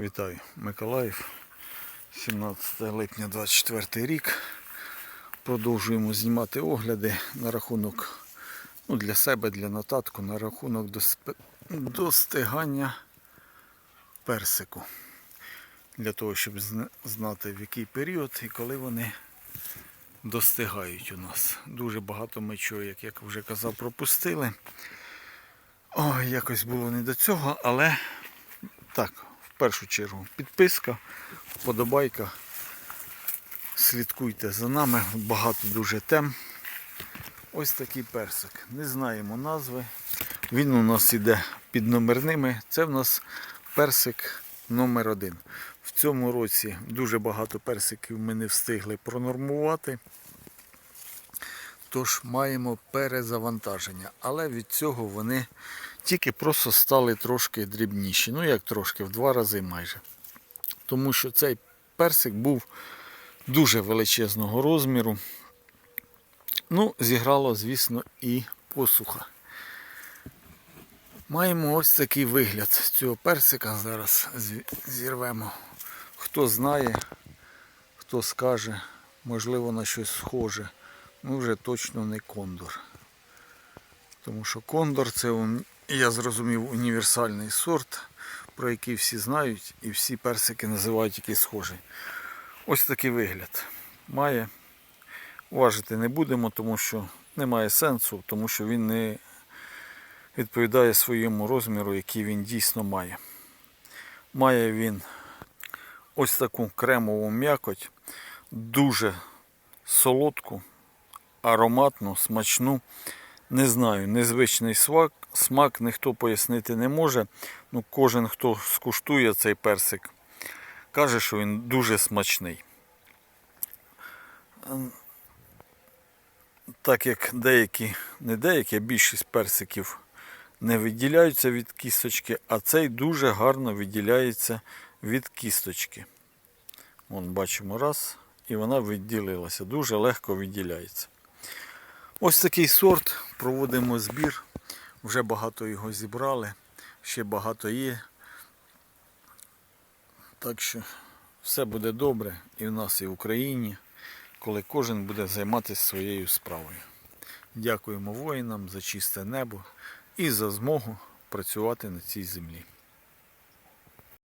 Вітаю, Миколаїв. 17 липня 24 рік. Продовжуємо знімати огляди на рахунок ну, для себе, для нотатку, на рахунок достигання персику. Для того, щоб знати в який період і коли вони достигають у нас. Дуже багато ми чого, як я вже казав, пропустили. Ой, якось було не до цього, але так, першу чергу підписка, вподобайка. Слідкуйте за нами, багато дуже тем. Ось такий персик. Не знаємо назви. Він у нас іде під номерними. Це в нас персик номер один. В цьому році дуже багато персиків ми не встигли пронормувати. Тож маємо перезавантаження. Але від цього вони тільки просто стали трошки дрібніші. Ну як трошки, в два рази майже. Тому що цей персик був дуже величезного розміру. Ну, зіграло, звісно, і посуха. Маємо ось такий вигляд цього персика. Зараз зірвемо. Хто знає, хто скаже, можливо, на щось схоже. Ну, вже точно не кондор. Тому що кондор це, я зрозумів, універсальний сорт, про який всі знають, і всі персики називають який схожий. Ось такий вигляд. Має. Важити не будемо, тому що немає сенсу, тому що він не відповідає своєму розміру, який він дійсно має. Має він ось таку кремову м'якоть, дуже солодку, ароматну, смачну. Не знаю, незвичний смак, смак ніхто пояснити не може. Ну, кожен, хто скуштує цей персик, каже, що він дуже смачний. Ем, Так як деякі, не деякі, а більшість персиків не відділяються від кісточки, а цей дуже гарно відділяється від кісточки. Вон бачимо раз, і вона відділилася, дуже легко відділяється. Ось такий сорт, проводимо збір. Вже багато його зібрали, ще багато є. Так що все буде добре і в нас, і в Україні, коли кожен буде займатися своєю справою. Дякуємо воїнам за чисте небо і за змогу працювати на цій землі.